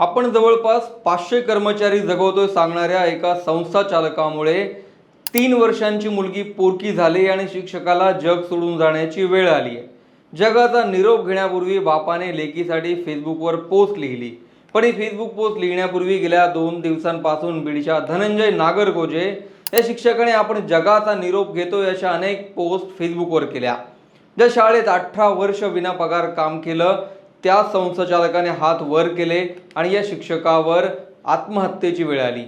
आपण जवळपास पाचशे कर्मचारी जगवतोय सांगणाऱ्या एका संस्था चालकामुळे. तीन वर्षांची मुलगी पोरकी झाली आणि शिक्षकाला जग सोडून जाण्याची वेळ आली आहे. जगाचा निरोप घेण्यापूर्वी बापाने लेकीसाठी फेसबुकवर पोस्ट लिहिली. पण ही फेसबुक पोस्ट लिहिण्यापूर्वी गेल्या दोन दिवसांपासून बीडच्या धनंजय नागरगोजे या शिक्षकाने आपण जगाचा निरोप घेतोय अशा अनेक पोस्ट फेसबुकवर केल्या. ज्या शाळेत अठरा वर्ष विना पगार काम केलं त्या संस्थाचालकाने हात वर केले आणि या शिक्षकावर आत्महत्येची वेळ आली.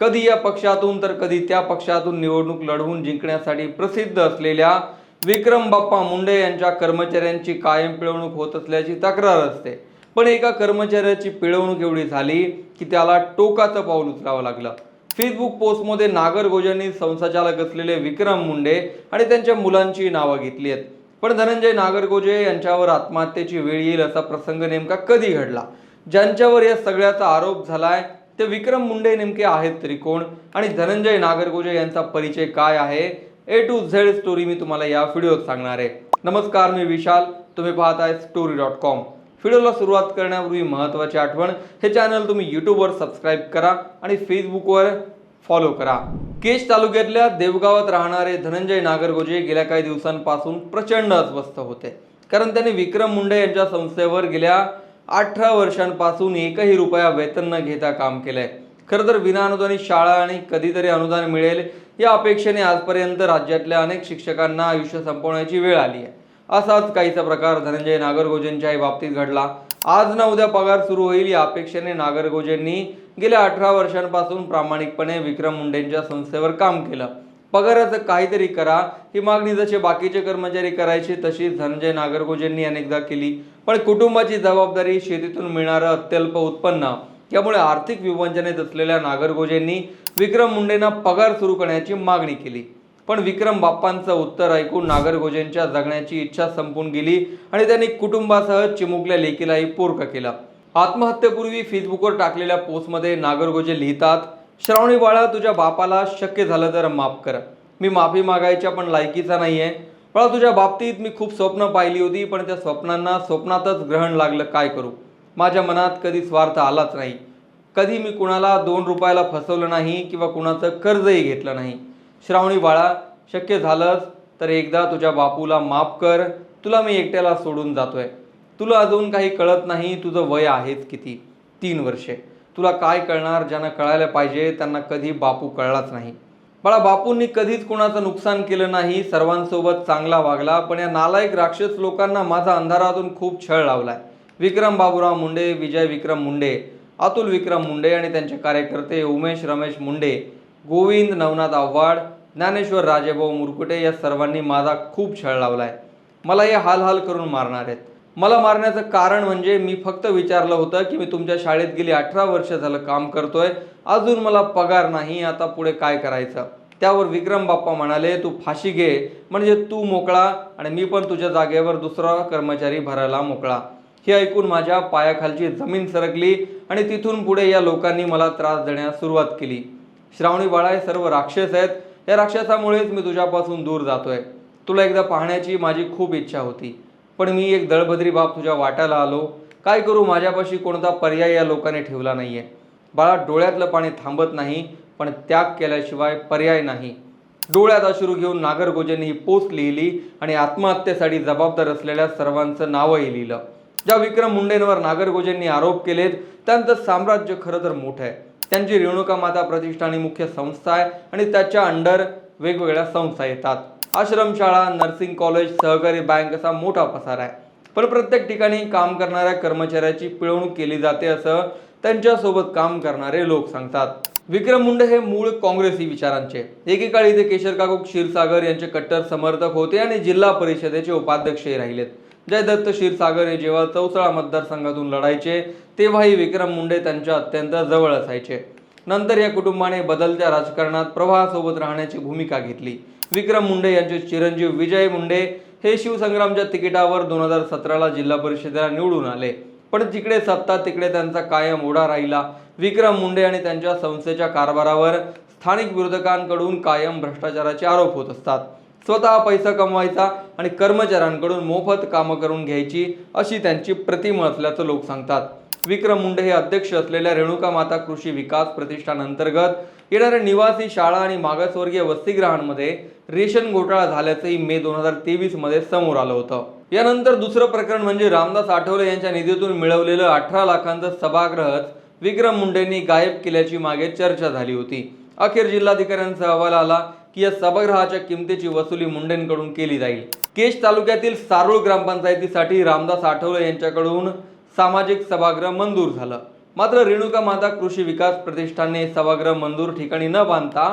कधी या पक्षातून तर कधी त्या पक्षातून निवडणूक लढवून जिंकण्यासाठी प्रसिद्ध असलेल्या विक्रम बाप्पा मुंडे यांच्या कर्मचाऱ्यांची कायम पिळवणूक होत असल्याची तक्रार असते. पण एका कर्मचाऱ्याची पिळवणूक एवढी झाली की त्याला टोकाचं पाऊल उचलावं लागलं. फेसबुक पोस्टमध्ये नागरगोजांनी संस्थाचालक असलेले विक्रम मुंडे आणि त्यांच्या मुलांची नावं घेतली आहेत. पण धनंजय नागरगोजे यांच्यावर आत्महत्येची वेळ येईल असा प्रसंग नेमका कधी घडला? ज्यांच्यावर या सगळ्याचा आरोप झालाय ते विक्रम मुंडे नेमके आहेत तरी कोण? आणि धनंजय नागरगोजे यांचा परिचय काय आहे? ए टू झेड स्टोरी मी तुम्हाला या व्हिडिओत सांगणार आहे. नमस्कार मी विशाल. तुम्ही पाहत आहे स्टोरी डॉट कॉम व्हिडिओला सुरुवात करण्यापूर्वी महत्त्वाची आठवण हे चॅनल तुम्ही यूट्यूबवर सबस्क्राईब करा आणि फेसबुकवर फॉलो करा. केश तालुक्यातल्या देवगावात राहणारे धनंजय नागरगोजे गेल्या काही दिवसांपासून प्रचंड अस्वस्थ होते. कारण त्यांनी विक्रम मुंडे यांच्या संस्थेवर गेल्या अठरा वर्षांपासून एकही रुपया वेतन न घेता काम केलंय. खरं तर विनाअनुदानी शाळा आणि कधीतरी अनुदान मिळेल या अपेक्षेने आजपर्यंत राज्यातल्या अनेक शिक्षकांना आयुष्य संपवण्याची वेळ आली आहे. असाच काहीचा प्रकार धनंजय नागरगोजेंच्याही बाबतीत घडला. आज ना उद्या पगार सुरू होईल या अपेक्षेने नागरगोजेंनी गेल्या अठरा वर्षांपासून प्रामाणिकपणे विक्रम मुंडेंच्या संस्थेवर काम केलं. पगाराचं काहीतरी करा ही मागणी जसे बाकीचे कर्मचारी करायचे तशीच धनंजय नागरगोजेंनी अनेकदा केली. पण कुटुंबाची जबाबदारी शेतीतून मिळणारं अत्यल्प उत्पन्न. यामुळे आर्थिक विवंचनेत असलेल्या नागरगोजेंनी विक्रम मुंडेंना पगार सुरू करण्याची मागणी केली. पण विक्रम बाप्पांचं उत्तर ऐकून नागरगोजेंच्या जगण्याची इच्छा संपून गेली आणि त्यांनी कुटुंबासह चिमुकल्या लेकीलाही पूर्क केला. आत्महत्येपूर्वी फेसबुकवर टाकलेल्या पोस्टमध्ये नागरगोजे लिहितात श्रावणी बाळा तुझ्या बापाला शक्य झालं तर माफ कर. मी माफी मागायच्या पण लायकीचा नाही आहे बाळा तुझ्या बाबतीत मी खूप स्वप्न पाहिली होती पण त्या स्वप्नांना स्वप्नातच ग्रहण लागलं. काय करू? माझ्या मनात कधी स्वार्थ आलाच नाही. कधी मी कुणाला दोन रुपयाला फसवलं नाही किंवा कुणाचं कर्जही घेतलं नाही. श्रावणी बाळा शक्य झालंच तर एकदा तुझ्या बापूला माफ कर. तुला मी एकट्याला सोडून जातोय. तुला अजून काही कळत नाही तुझं वय आहेच किती? तीन वर्षे. तुला काय कळणार? ज्यांना कळायला पाहिजे त्यांना कधी बापू कळलाच नाही. बाळा बापूंनी कधीच कुणाचं नुकसान केलं नाही सर्वांसोबत चांगला वागला पण या नालायक राक्षस लोकांना माझा अंधारातून खूप छळ लावलाय. विक्रम बाबूराव मुंडे विजय विक्रम मुंडे अतुल विक्रम मुंडे आणि त्यांचे कार्यकर्ते उमेश रमेश मुंडे गोविंद नवनाथ आव्हाड ज्ञानेश्वर राजेभाऊ मुरकुटे या सर्वांनी माझा खूप छळ लावलाय. मला हे हाल हाल करून मारणार आहेत. मला मारण्याचं कारण म्हणजे मी फक्त विचारलं होतं की मी तुमच्या शाळेत गेली अठरा वर्ष झालं काम करतोय. अजून मला पगार नाही आता पुढे काय करायचं? त्यावर विक्रम बाप्पा म्हणाले तू फाशी घे म्हणजे तू मोकळा आणि मी पण तुझ्या जागेवर दुसरा कर्मचारी भरायला मोकळा. हे ऐकून माझ्या पायाखालची जमीन सरकली आणि तिथून पुढे या लोकांनी मला त्रास देण्यास सुरुवात केली. श्रावणी बाळा हे सर्व राक्षस आहेत. या राक्षसामुळेच मी तुझ्यापासून दूर जातोय. तुला एकदा पाहण्याची माझी खूप इच्छा होती. पण मी एक दळबद्री बाप तुझ्या वाट्याला आलो. काय करू माझ्यापाशी कोणता पर्याय या लोकांनी ठेवला नाही आहे बाळा डोळ्यातलं पाणी थांबत नाही पण त्याग केल्याशिवाय पर्याय नाही. डोळ्यात अश्रू घेऊन नागरगोजेंनी ही पोस्ट लिहिली आणि आत्महत्येसाठी जबाबदार असलेल्या सर्वांचं नावही लिहिलं. ज्या विक्रम मुंडेंवर नागरगोजेंनी आरोप केलेत त्यांचं साम्राज्य खरं तर मोठं आहे. त्यांची रेणुका माता प्रतिष्ठान ही मुख्य संस्था आहे आणि त्याच्या अंडर वेगवेगळ्या संस्था येतात. आश्रमशाळा नर्सिंग कॉलेज सहकारी बँक असा मोठा पसार आहे. पण प्रत्येक ठिकाणी काम करणाऱ्या कर्मचाऱ्याची पिळवणूक केली जाते असं त्यांच्यासोबत काम करणारे लोक सांगतात. विक्रम मुंडे हे मूळ काँग्रेसी विचारांचे. एकेकाळी ते केशर काकू क्षीरसागर यांचे कट्टर समर्थक होते आणि जिल्हा परिषदेचे उपाध्यक्षही राहिलेत. जयदत्त क्षीरसागर हे जेव्हा चौसाळा मतदारसंघातून लढायचे तेव्हाही विक्रम मुंडे त्यांच्या अत्यंत जवळ असायचे. नंतर या कुटुंबाने बदलत्या राजकारणात प्रवाहासोबत राहण्याची भूमिका घेतली. विक्रम मुंडे यांचे चिरंजीव विजय मुंडे हे शिवसंग्रामच्या तिकिटावर दोन हजार सतराला जिल्हा परिषदेला निवडून आले. पण जिकडे सत्ता तिकडे त्यांचा कायम ओढा राहिला. विक्रम मुंडे आणि त्यांच्या संस्थेच्या कारभारावर स्थानिक विरोधकांकडून कायम भ्रष्टाचाराचे आरोप होत असतात. स्वतः पैसा कमवायचा आणि कर्मचाऱ्यांकडून मोफत कामं करून घ्यायची अशी त्यांची प्रतिमा असल्याचं लोक सांगतात. विक्रम मुंडे हे अध्यक्ष असलेल्या रेणुका माता कृषी विकास प्रतिष्ठान अंतर्गत येणाऱ्या निवासी शाळा आणि मागासवर्गीय वसतिगृहांमध्ये रेशन घोटाळा झाल्याचंही मे दोन हजार तेवीसमध्ये समोर आलं होतं. यानंतर दुसरं प्रकरण म्हणजे रामदास आठवले यांच्या निधीतून मिळवलेलं अठरा लाखांचं सभागृहच विक्रम मुंडेंनी गायब केल्याची मागे चर्चा झाली होती. अखेर जिल्हाधिकाऱ्यांचा अहवाल आला की या सभागृहाच्या किमतीची वसुली मुंडेंकडून केली जाईल. केश तालुक्यातील सारूळ ग्रामपंचायतीसाठी रामदास आठवले यांच्याकडून सामाजिक सभागृह मंजूर झालं. मात्र रेणुका माता कृषी विकास प्रतिष्ठानने सभागृह मंजूर ठिकाणी न बांधता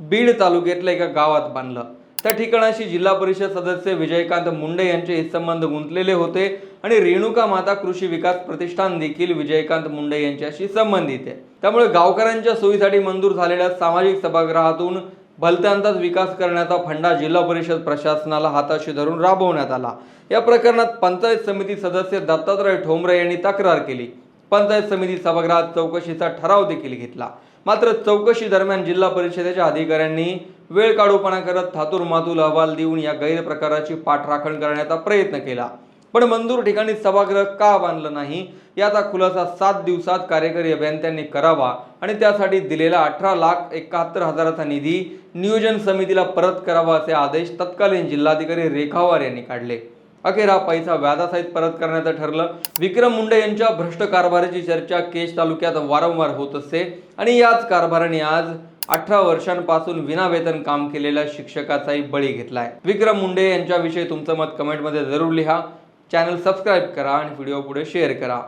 बीड तालुक्यातल्या एका गावात बांधलं. त्या ठिकाणाशी जिल्हा परिषद सदस्य विजयकांत मुंडे यांचे हे संबंध गुंतलेले होते आणि रेणुका माता कृषी विकास प्रतिष्ठान देखील विजयकांत मुंडे यांच्याशी संबंधित आहे. त्यामुळे गावकऱ्यांच्या सोयीसाठी मंजूर झालेल्या सामाजिक सभागृहातून भलत्यांचाच विकास करण्याचा फंडा जिल्हा परिषद प्रशासनाला हाताशी धरून राबवण्यात आला. या प्रकरणात पंचायत समिती सदस्य दत्तात्रय ठोंबरे यांनी तक्रार केली. पंचायत समिती सभागृहात चौकशीचा ठराव देखील घेतला. मात्र चौकशी दरम्यान जिल्हा परिषदेच्या अधिकाऱ्यांनी वेळ काढूपणा करत थातूर मातूल अहवाल देऊन या गैरप्रकाराची पाठराखण करण्याचा प्रयत्न केला. पण मंजूर ठिकाणी सभागृह का बांधलं नाही याचा खुलासा सात दिवसात कार्यकारी अभियंत्यांनी करावा आणि त्यासाठी दिलेला अठरा लाख एकाहत्तर हजाराचा निधी नियोजन समितीला परत करावा असे आदेश तत्कालीन जिल्हाधिकारी रेखावार यांनी काढले. अखेर हा पैसा व्याजासहित परत करण्याचं ठरलं. विक्रम मुंडे यांच्या भ्रष्ट कारभाराची चर्चा केश तालुक्यात वारंवार होत असते. आणि याच कारभाराने आज अठरा वर्षांपासून विनावेतन काम केलेल्या शिक्षकाचाही बळी घेतलाय. विक्रम मुंडे यांच्याविषयी तुमचं मत कमेंटमध्ये जरूर लिहा. चॅनल सबस्क्राईब करा आणि व्हिडिओ पुढे शेअर करा.